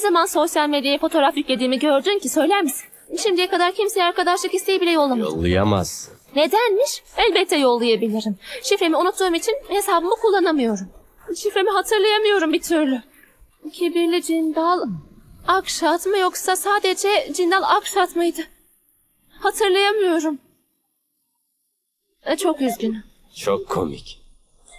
Ne zaman sosyal medyaya fotoğraf yüklediğimi gördün ki söyler misin? Şimdiye kadar kimseye arkadaşlık isteği bile yollamadım. Yollayamazsın. Nedenmiş? Elbette yollayabilirim. Şifremi unuttuğum için hesabımı kullanamıyorum. Şifremi hatırlayamıyorum bir türlü. Kibirli Cindal Akşat mı yoksa sadece Cindal Akşat mıydı? Hatırlayamıyorum. E, Çok üzgünüm. Çok komik.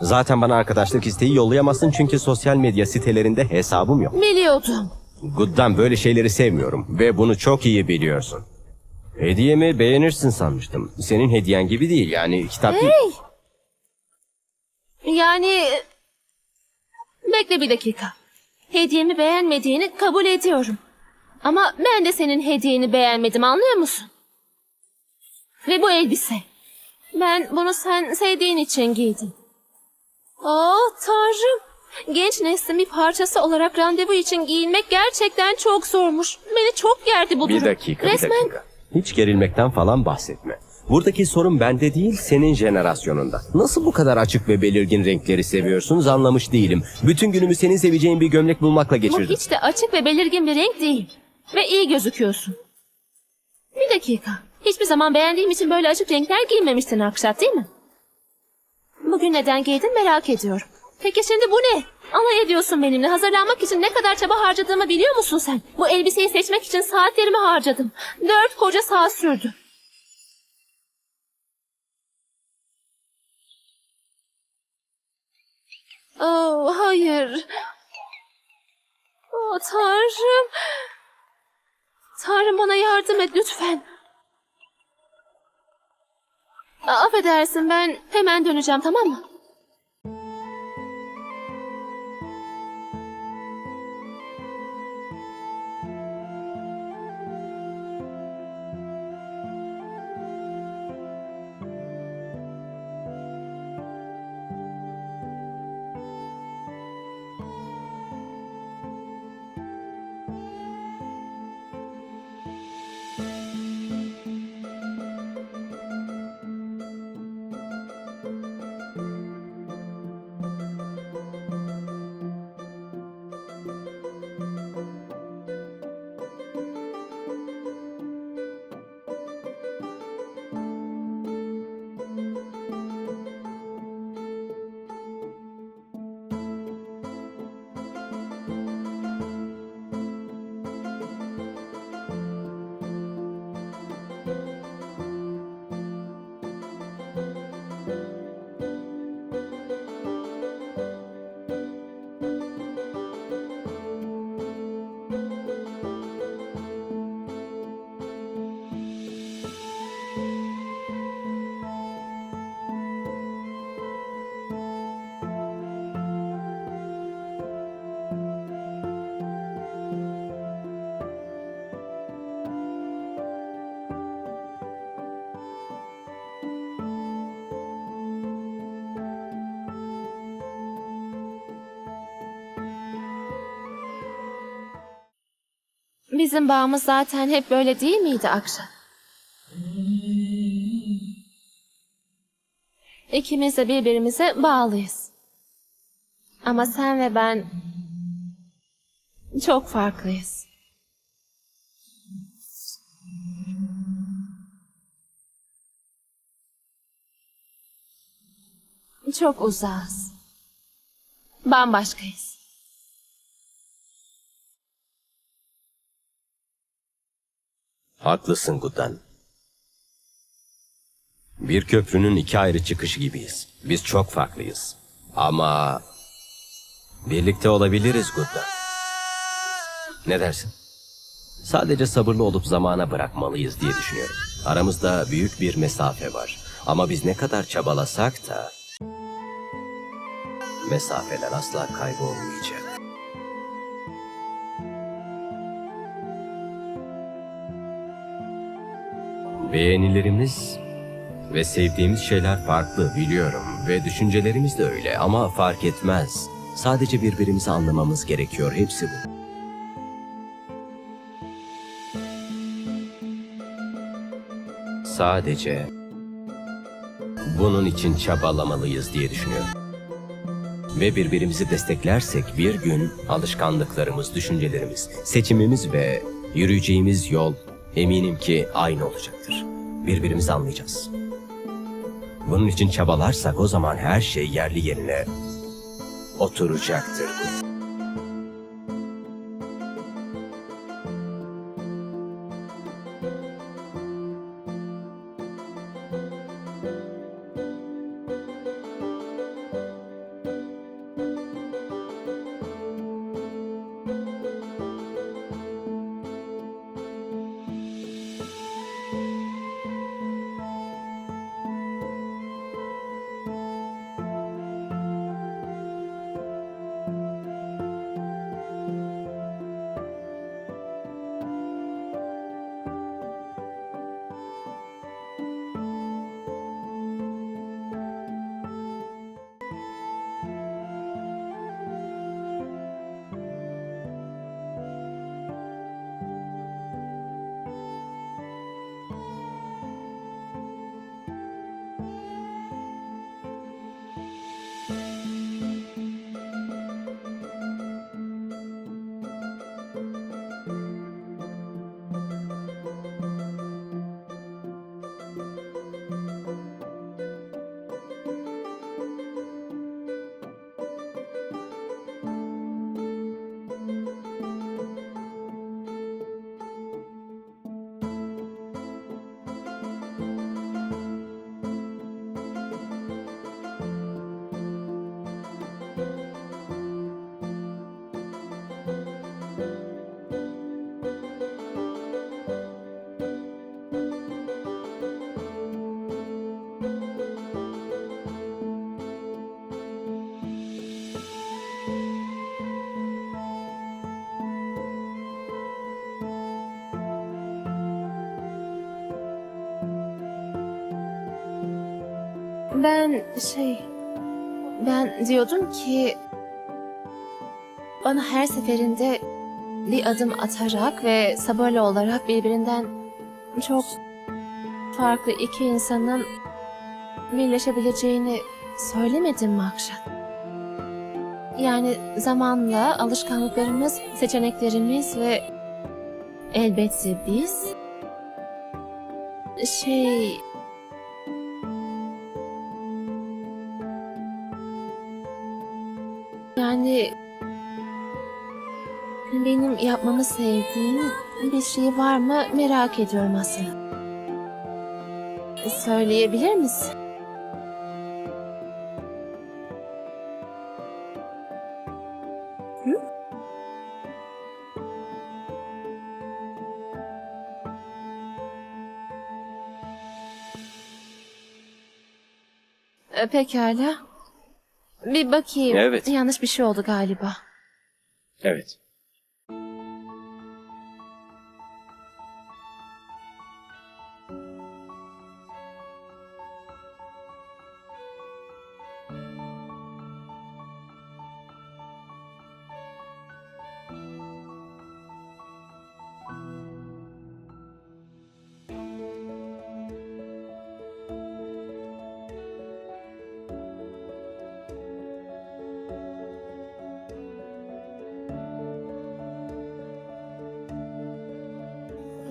Zaten bana arkadaşlık isteği yollayamazsın çünkü sosyal medya sitelerinde hesabım yok. Biliyordum. Good'dan böyle şeyleri sevmiyorum ve bunu çok iyi biliyorsun. Hediyemi beğenirsin sanmıştım. Senin hediyen gibi değil yani kitap değil. Yani... Bekle bir dakika. Hediyemi beğenmediğini kabul ediyorum. Ama ben de senin hediyeni beğenmedim anlıyor musun? Ve bu elbise. Ben bunu sen sevdiğin için giydim. Oh tanrım. Genç neslin bir parçası olarak randevu için giyinmek gerçekten çok zormuş. Beni çok gerdi bu durum. Bir dakika, Resmen bir dakika. Hiç gerilmekten falan bahsetme. Buradaki sorun bende değil, senin jenerasyonunda. Nasıl bu kadar açık ve belirgin renkleri seviyorsunuz anlamış değilim. Bütün günümü senin seveceğin bir gömlek bulmakla Bu geçirdim. hiç de açık ve belirgin bir renk değil. Ve iyi gözüküyorsun. Bir dakika. Hiçbir zaman beğendiğim için böyle açık renkler giymemiştin Akşat değil mi? Bugün neden giydin merak ediyorum. Peki şimdi bu ne? Alay ediyorsun benimle. Hazırlanmak için ne kadar çaba harcadığımı biliyor musun sen? Bu elbiseyi seçmek için saatlerimi harcadım. Dört koca saat sürdü. Oh, hayır. Oh, Tanrım. Tanrım bana yardım et lütfen. Affedersin ben hemen döneceğim tamam mı? Bizim bağımız zaten hep böyle değil miydi Akşam? İkimiz de birbirimize bağlıyız. Ama sen ve ben çok farklıyız. Çok uzağız. Bambaşkayız. Haklısın Guddan. Bir köprünün iki ayrı çıkışı gibiyiz. Biz çok farklıyız. Ama birlikte olabiliriz Guddan. Ne dersin? Sadece sabırlı olup zamana bırakmalıyız diye düşünüyorum. Aramızda büyük bir mesafe var. Ama biz ne kadar çabalasak da mesafeler asla kaybolmayacak. Beğenilerimiz ve sevdiğimiz şeyler farklı biliyorum ve düşüncelerimiz de öyle ama fark etmez. Sadece birbirimizi anlamamız gerekiyor hepsi bu. Sadece bunun için çabalamalıyız diye düşünüyorum. ve birbirimizi desteklersek bir gün alışkanlıklarımız, düşüncelerimiz, seçimimiz ve yürüyeceğimiz yol eminim ki aynı olacaktır. Birbirimizi anlayacağız. Bunun için çabalarsak o zaman her şey yerli yerine oturacaktır. Ben şey... Ben diyordum ki... Bana her seferinde bir adım atarak ve sabırlı olarak birbirinden çok farklı iki insanın birleşebileceğini söylemedim mi Akşat? Yani zamanla alışkanlıklarımız, seçeneklerimiz ve elbette biz şey Yani benim yapmamı sevdiğin bir şey var mı merak ediyorum aslında. Söyleyebilir misin? Hı? E, Pekala. Bir bakayım. Evet. Yanlış bir şey oldu galiba. Evet.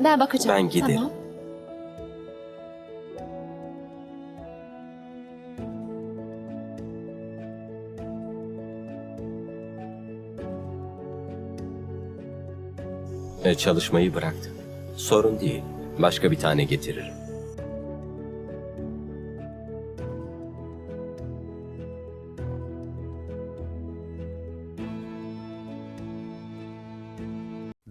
Ben bakacağım. Ben giderim. Tamam. E, çalışmayı bıraktı. Sorun değil. Başka bir tane getiririm.